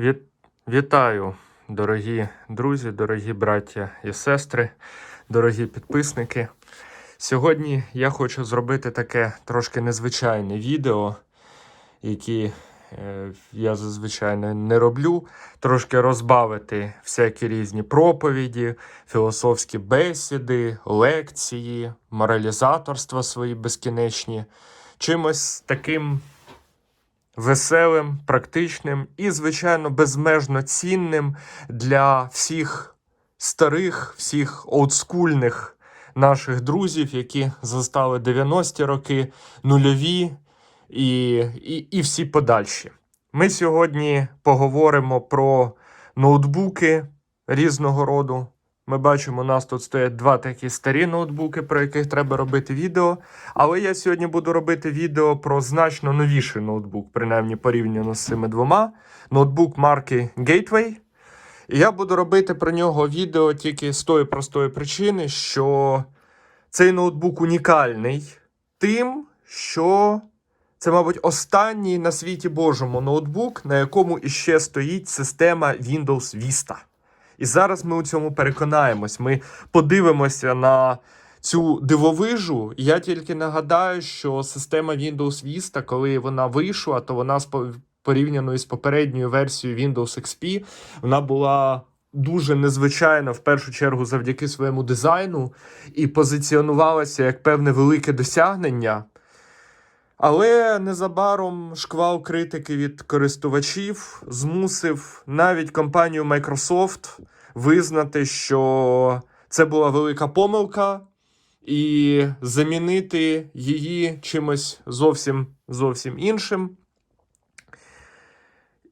Від... Вітаю, дорогі друзі, дорогі браття і сестри, дорогі підписники. Сьогодні я хочу зробити таке трошки незвичайне відео, яке я зазвичай не роблю. Трошки розбавити всякі різні проповіді, філософські бесіди, лекції, моралізаторства свої безкінечні. Чимось таким веселим, практичним і, звичайно, безмежно цінним для всіх старих, всіх олдскульних наших друзів, які застали 90-ті роки, нульові і, і, і всі подальші. Ми сьогодні поговоримо про ноутбуки різного роду. Ми бачимо, у нас тут стоять два такі старі ноутбуки, про яких треба робити відео. Але я сьогодні буду робити відео про значно новіший ноутбук, принаймні порівняно з цими двома. Ноутбук марки Gateway. І я буду робити про нього відео тільки з тої простої причини, що цей ноутбук унікальний тим, що це, мабуть, останній на світі Божому ноутбук, на якому іще стоїть система Windows Vista. І зараз ми у цьому переконаємось. Ми подивимося на цю дивовижу. Я тільки нагадаю, що система Windows Vista, коли вона вийшла, то вона порівняно із попередньою версією Windows XP, вона була дуже незвичайна в першу чергу завдяки своєму дизайну і позиціонувалася як певне велике досягнення. Але незабаром шквал критики від користувачів змусив навіть компанію Microsoft визнати, що це була велика помилка, і замінити її чимось зовсім зовсім іншим.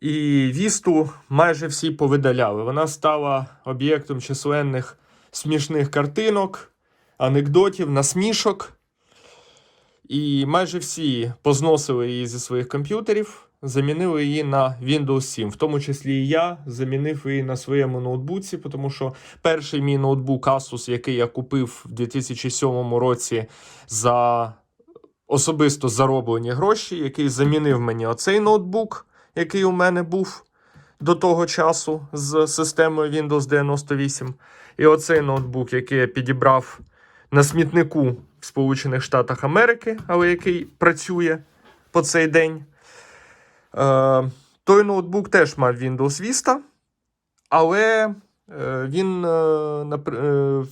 І вісту майже всі повидаляли. Вона стала об'єктом численних смішних картинок, анекдотів, насмішок. І майже всі позносили її зі своїх комп'ютерів, замінили її на Windows 7. В тому числі і я замінив її на своєму ноутбуці, тому що перший мій ноутбук Asus, який я купив в 2007 році за особисто зароблені гроші, який замінив мені оцей ноутбук, який у мене був до того часу з системою Windows 98. І оцей ноутбук, який я підібрав на смітнику в Сполучених Штатах Америки, але який працює по цей день. Е, той ноутбук теж мав Windows Vista, але е, він е, е,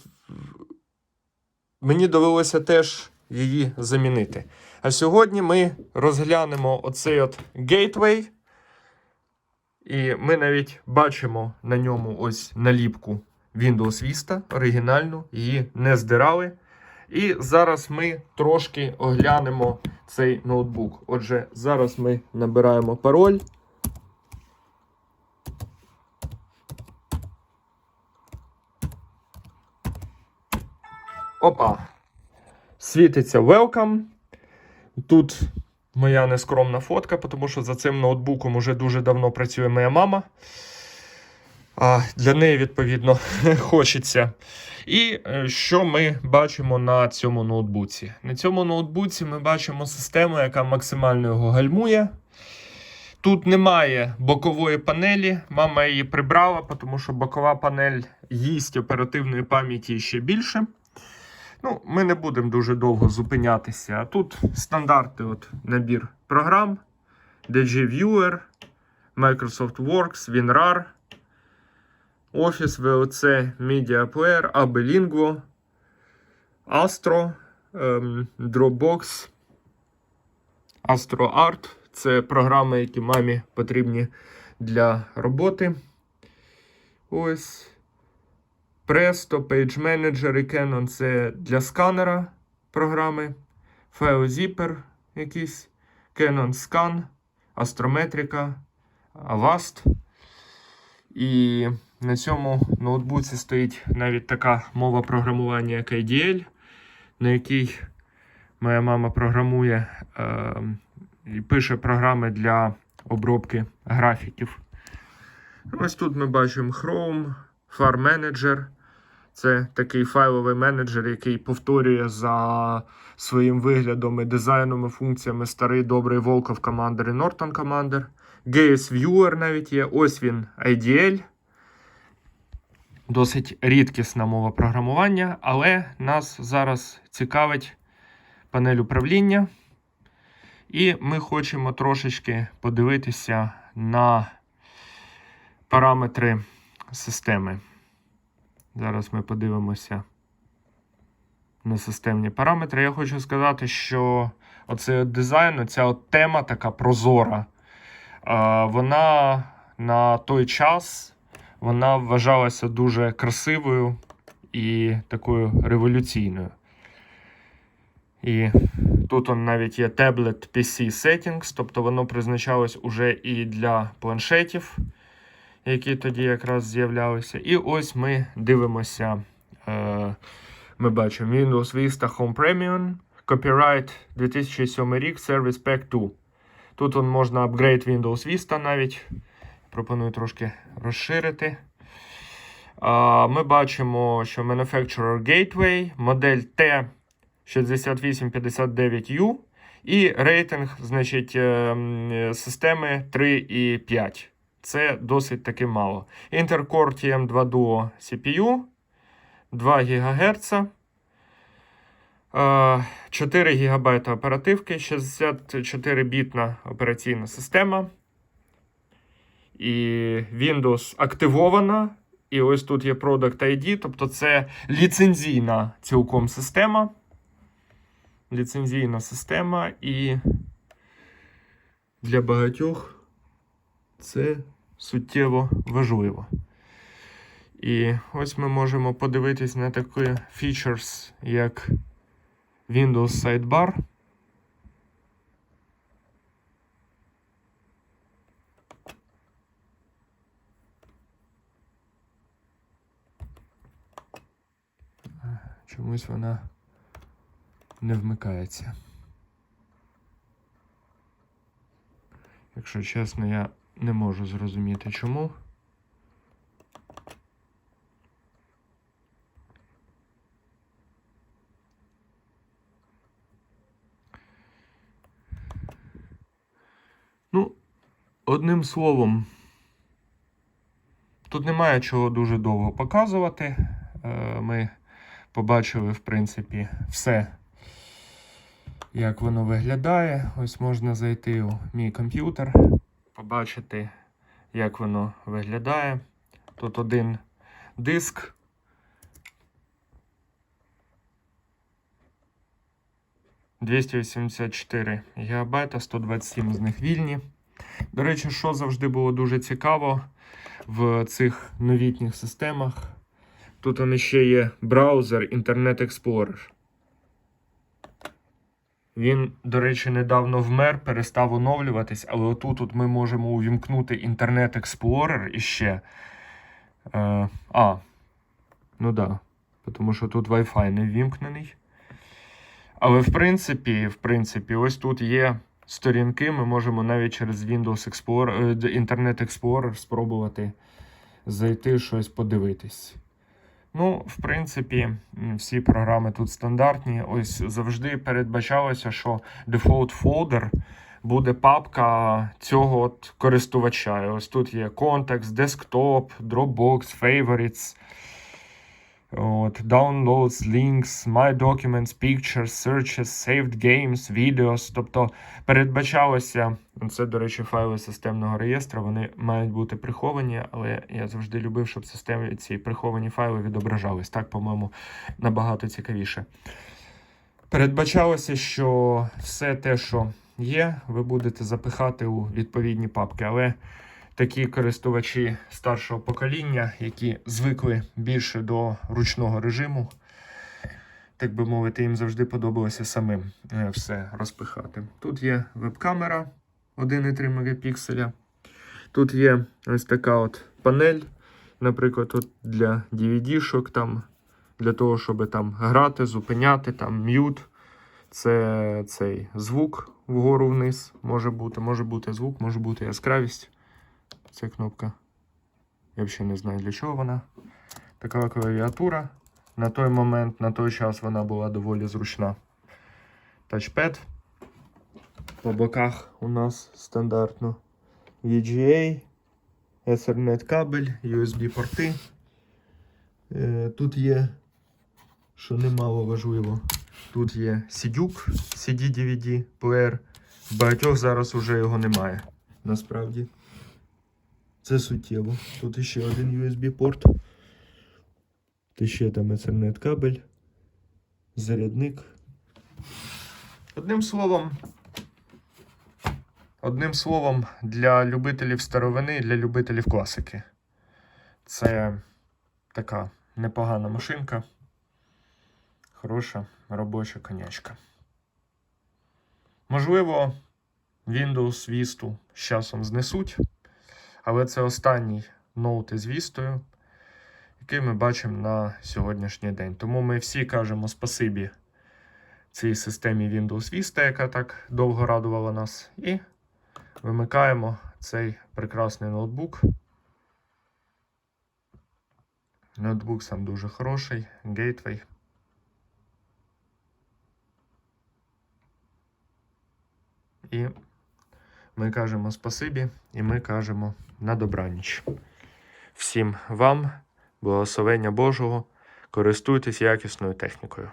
мені довелося теж її замінити. А сьогодні ми розглянемо оцей от Gateway. І ми навіть бачимо на ньому ось наліпку Windows Vista оригінальну, її не здирали. І зараз ми трошки оглянемо цей ноутбук. Отже, зараз ми набираємо пароль. Опа. Світиться Welcome. Тут моя нескромна фотка, тому що за цим ноутбуком уже дуже давно працює моя мама. А для неї, відповідно, хочеться. І е, що ми бачимо на цьому ноутбуці? На цьому ноутбуці ми бачимо систему, яка максимально його гальмує. Тут немає бокової панелі. Мама її прибрала, тому що бокова панель їсть оперативної пам'яті ще більше. Ну, ми не будемо дуже довго зупинятися. Тут стандартний от набір програм: DG Viewer, Microsoft Works, WinRAR, Office, VOC, Media Player, Abelingo, Astro, ем, Dropbox, AstroArt. Це програми, які мамі потрібні для роботи. Ось. Presto, Page Manager і Canon це для сканера програми. FileZipper якийсь, Canon Scan, Astrometrica, Avast. І на цьому ноутбуці стоїть навіть така мова програмування, як IDL, на якій моя мама програмує е, і пише програми для обробки графіків. Ось тут ми бачимо Chrome, Far Manager. Це такий файловий менеджер, який повторює за своїм виглядом і дизайном і функціями старий добрий Volkov Commander і Norton Commander. GS Viewer навіть є. Ось він IDL. Досить рідкісна мова програмування, але нас зараз цікавить панель управління. І ми хочемо трошечки подивитися на параметри системи. Зараз ми подивимося на системні параметри. Я хочу сказати, що оцей дизайн, оця от тема така прозора, вона на той час вона вважалася дуже красивою і такою революційною. І тут он навіть є Tablet PC Settings, тобто воно призначалось уже і для планшетів, які тоді якраз з'являлися. І ось ми дивимося. Е, ми бачимо Windows Vista Home Premium, Copyright 2007 рік, Service Pack 2. Тут он можна апгрейд Windows Vista навіть. Пропоную трошки розширити. Ми бачимо, що Manufacturer Gateway, модель T6859U і рейтинг значить, е, системи 3,5. Це досить таки мало. Intercore TM2 Duo CPU 2 ГГц. 4 ГБ оперативки, 64 бітна операційна система. І Windows активована. І ось тут є Product ID, тобто це ліцензійна цілком система. Ліцензійна система, і для багатьох це суттєво важливо. І ось ми можемо подивитись на такі features, як Windows Sidebar. Чомусь вона не вмикається. Якщо чесно, я не можу зрозуміти чому. Ну, одним словом, тут немає чого дуже довго показувати. Е, Ми побачили, в принципі, все, як воно виглядає. Ось можна зайти у мій комп'ютер, побачити, як воно виглядає. Тут один диск. «284 ГБ, 127 з них вільні. До речі, що завжди було дуже цікаво в цих новітніх системах. Тут он ще є браузер Internet Explorer. Він, до речі, недавно вмер, перестав оновлюватись, але отут от ми можемо увімкнути Internet Explorer іще. Е, а, ну да. Тому що тут Wi-Fi не ввімкнений. Але в принципі, в принципі, ось тут є сторінки. Ми можемо навіть через Windows Explorer, е, Internet Explorer спробувати зайти щось подивитись. Ну, в принципі, всі програми тут стандартні. Ось завжди передбачалося, що default folder буде папка цього от користувача. Ось тут є контекст, desktop, Dropbox, favorites. От, downloads, links, my documents, pictures, searches, saved games, videos. Тобто передбачалося, це, до речі, файли системного реєстру, вони мають бути приховані, але я завжди любив, щоб системі ці приховані файли відображались. Так, по-моєму, набагато цікавіше. Передбачалося, що все те, що є, ви будете запихати у відповідні папки. Але такі користувачі старшого покоління, які звикли більше до ручного режиму, так би мовити, їм завжди подобалося самим е, все розпихати. Тут є веб-камера 1,3 мегапікселя. Тут є ось така от панель, наприклад, от для DVD-шок, там, для того, щоб там грати, зупиняти, там м'ют. Це цей звук вгору вниз може бути. Може бути звук, може бути яскравість. Це кнопка. Я взагалі не знаю для чого вона. Така клавіатура. На той момент, на той час вона була доволі зручна. Тачпед. По боках у нас стандартно VGA, Ethernet кабель, USB порти. Е, Тут є, що немало важливо, тут є CD-ок, CD-DVD, плеєр. Багатьох зараз уже його немає. Насправді. Це суттєво. Тут ще один USB порт. Тут ще там Ethernet кабель, зарядник. Одним словом, одним словом, для любителів старовини, і для любителів класики. Це така непогана машинка. Хороша робоча конячка. Можливо, Windows Vista з часом знесуть, але це останній ноут із Vista, який ми бачимо на сьогоднішній день. Тому ми всі кажемо спасибі цій системі Windows Vista, яка так довго радувала нас, і вимикаємо цей прекрасний ноутбук. Ноутбук сам дуже хороший, Gateway. І ми кажемо спасибі, і ми кажемо на добраніч. Всім вам, благословення Божого, користуйтесь якісною технікою.